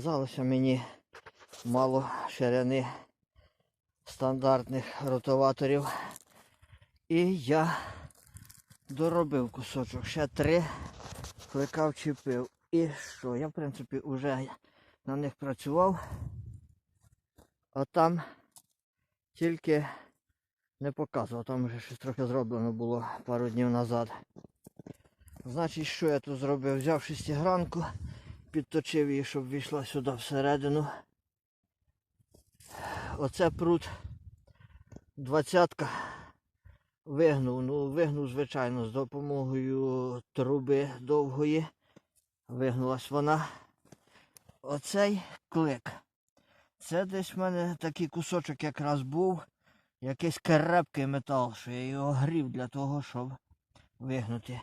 показалося мені мало ширини стандартних ротоваторів. І я доробив кусочок. Ще три клика вчепив. І що? Я, в принципі, вже на них працював. А там тільки не показував, там вже щось трохи зроблено було пару днів назад. Значить, що я тут зробив? Взяв шестигранку, підточив її, щоб війшла сюди всередину. Оце прут двадцятка вигнув. Ну, вигнув, звичайно, з допомогою труби довгої. Вигнулась вона. Оцей клик. Це десь в мене такий кусочок якраз був. Якийсь крепкий метал, що я його грів для того, щоб вигнути.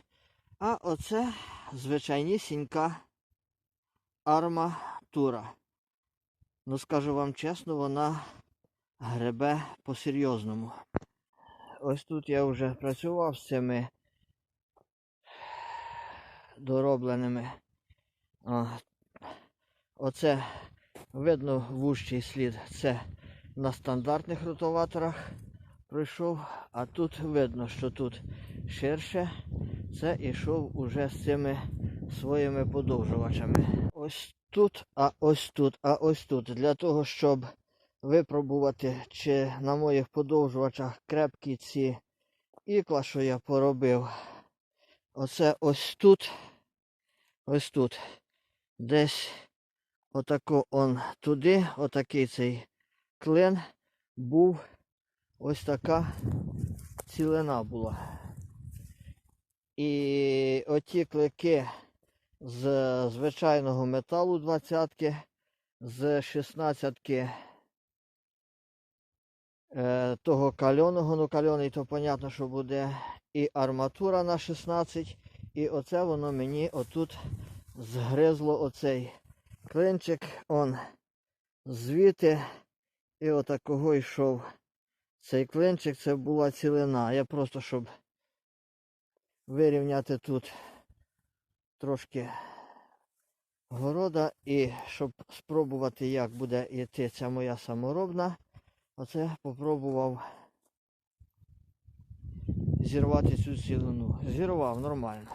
А оце звичайнісінька арматура. Ну, скажу вам чесно, вона гребе по-серйозному. Ось тут я вже працював з цими доробленими. Оце видно вущий слід. Це на стандартних ротоваторах пройшов, а тут видно, що тут ширше. Це ішов уже з цими своїми подовжувачами. Ось тут, а ось тут, а ось тут. Для того, щоб випробувати, чи на моїх подовжувачах крепкі ці ікла, що я поробив. Оце ось тут, ось тут. Десь отако он туди, отакий цей клин був ось така цілина була. І оті клики з звичайного металу 20 з 16 е, того кальоного, ну кальоний то понятно, що буде і арматура на 16. І оце воно мені отут згризло оцей клинчик, он звідти і отакого йшов цей клинчик, це була цілина. Я просто щоб вирівняти тут трошки города і щоб спробувати, як буде йти ця моя саморобна, оце попробував зірвати цю цілину. Зірвав нормально.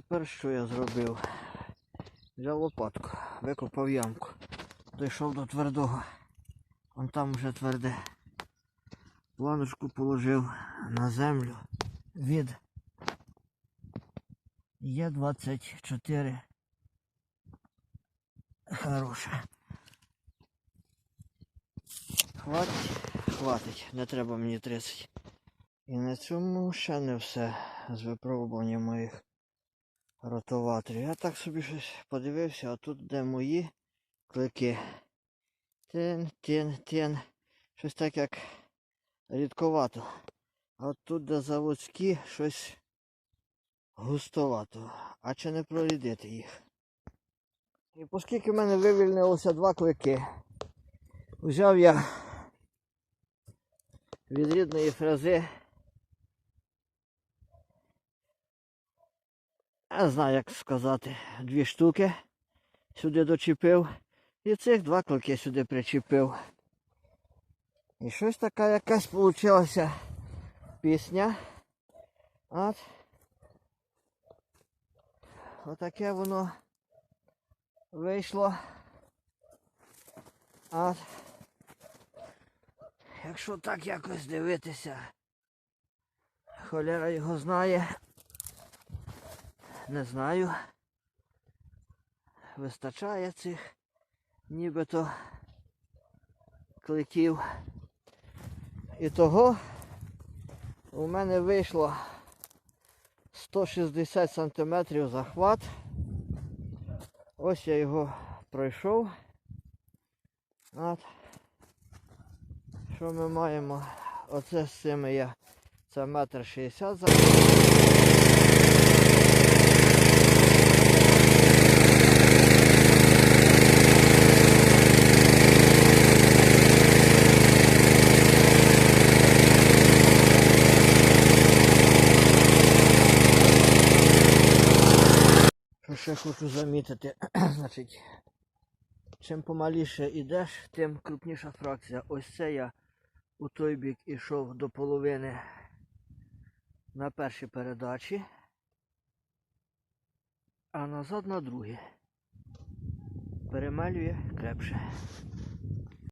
Тепер що я зробив? Взяв лопатку, викопав ямку, дійшов до твердого. Вон там вже тверде. Планочку положив на землю від Є24. Хороше. Хватить, хватить, не треба мені 30. І на цьому ще не все з випробування моїх ротоваторів. Я так собі щось подивився, а тут де мої клики. Тин, тин, тин. Щось так як рідковато. А от тут де заводські щось густовато. А чи не прорідити їх? І оскільки в мене вивільнилося два клики, взяв я від рідної фрези. Я не знаю, як сказати, дві штуки сюди дочепив. І цих два клики сюди причепив. І щось така якась получилася пісня. От. Отаке воно вийшло. От. Якщо так якось дивитися, холера його знає. Не знаю. Вистачає цих нібито кликів. І того у мене вийшло 160 сантиметрів захват. Ось я його пройшов. От. Що ми маємо? Оце з цими я. Це метр шістдесят захват. Що ще хочу замітити, значить, чим помаліше йдеш, тим крупніша фракція. Ось це я у той бік ішов до половини на першій передачі, а назад на другій. Перемалює крепше.